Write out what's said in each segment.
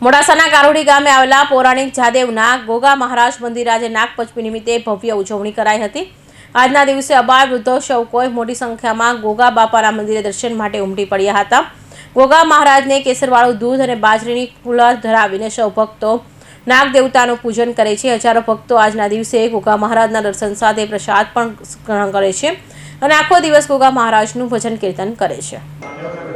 મોડાસાના કારોડી ગામે આવેલા પૌરાણિક જાદેવના ગોગા મહારાજ મંદિર આજે નાગપંચમી નિમિત્તે ભવ્ય ઉજવણી કરાઈ હતી. આજના દિવસે અબાળ વૃદ્ધો સૌકોએ મોટી સંખ્યામાં ગોગા બાપાના મંદિરે દર્શન માટે ઉમટી પડ્યા હતા. ગોગા મહારાજને કેસરવાળું દૂધ અને બાજરીની કુલર ધરાવીને સૌ ભક્તો નાગ દેવતાનું પૂજન કરે છે. હજારો ભક્તો આજના દિવસે ગોગા મહારાજના દર્શન સાથે પ્રસાદ પણ ગ્રહણ કરે છે અને આખો દિવસ ગોગા મહારાજનું ભજન કીર્તન કરે છે.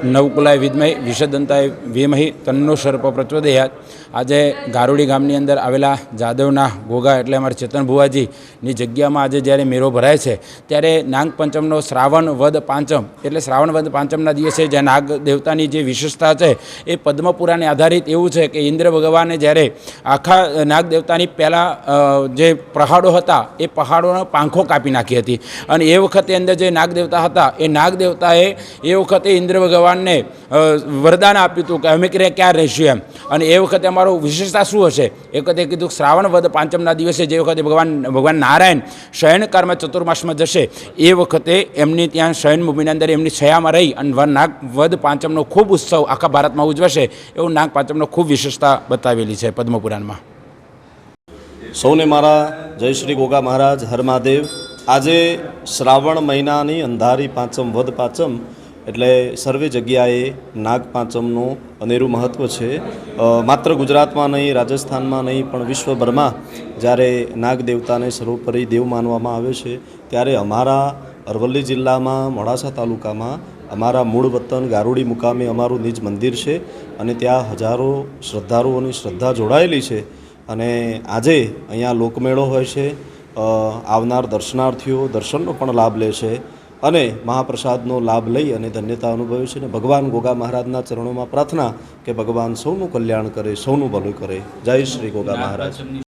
નવકુલાય વિદ્મય વિષદંતાય વિમહી, તન્નો સર્પ પ્રચોદયાત. આજે ગારોડી ગામની અંદર આવેલા જાદવના ગોગા એટલે અમારા ચેતન ભુવાજીની જગ્યામાં આજે જ્યારે મેળો ભરાય છે, ત્યારે નાગ પંચમનો શ્રાવણ વદ પાંચમ, એટલે શ્રાવણ વદ પાંચમના દિવસે જે નાગ દેવતાની જે વિશેષતા છે, એ પદ્મપુરાને આધારિત એવું છે કે ઇન્દ્ર ભગવાને જ્યારે આખા નાગ દેવતાની પહેલાં જે પહાડો હતા, એ પહાડોનો પાંખો કાપી નાખી હતી. અને એ વખતે અંદર જે નાગ દેવતા હતા, એ નાગ દેવતાએ એ વખતે ઇન્દ્ર ભગવાનને વરદાન આપ્યું હતું કે અમે ક્યાં રહીશું એમ. અને એ વખતે અમારો વિશેષતા શું હશે? એ વખતે કીધું શ્રાવણ વદ પાંચમના દિવસે જે વખતે ભગવાન ભગવાન નારાયણ શયનકારમાં ચતુર્માસમાં જશે, એ વખતે એમની ત્યાં શયન ભૂમિની અંદર એમની છયામાં રહી અને નાગ વદ પાંચમનો ખૂબ ઉત્સવ આખા ભારતમાં ઉજવાશે એવું નાગ પાંચમનો ખૂબ વિશેષતા બતાવેલી છે પદ્મપુરાણમાં. સૌને મારા જય શ્રી ગોગા મહારાજ, હર મહાદેવ. આજે શ્રાવણ મહિનાની અંધારી પાંચમ, વદ પાંચમ એટલે સર્વે જગ્યાએ નાગપાંચમનું અનેરું મહત્ત્વ છે. માત્ર ગુજરાતમાં નહીં, રાજસ્થાનમાં નહીં, પણ વિશ્વભરમાં જ્યારે નાગ દેવતાને સર્વોપરી દેવ માનવામાં આવે છે, ત્યારે અમારા અરવલ્લી જિલ્લામાં, મોડાસા તાલુકામાં અમારા મૂળ વતન ગારુડી મુકામે અમારું નિજ મંદિર છે અને ત્યાં હજારો શ્રદ્ધાળુઓની શ્રદ્ધા જોડાયેલી છે. અને આજે અહીંયા લોકમેળો હોય છે. આવનાર દર્શનાર્થીઓ દર્શનનો પણ લાભ લે છે. અને મહાપ્રસાદનો લાભ લઈ અને ધન્યતા અનુભવે છે અને ભગવાન ગોગા મહારાજના ચરણોમાં પ્રાર્થના કે ભગવાન સૌનું કલ્યાણ કરે, સૌનું ભલું કરે. જય શ્રી ગોગા મહારાજ.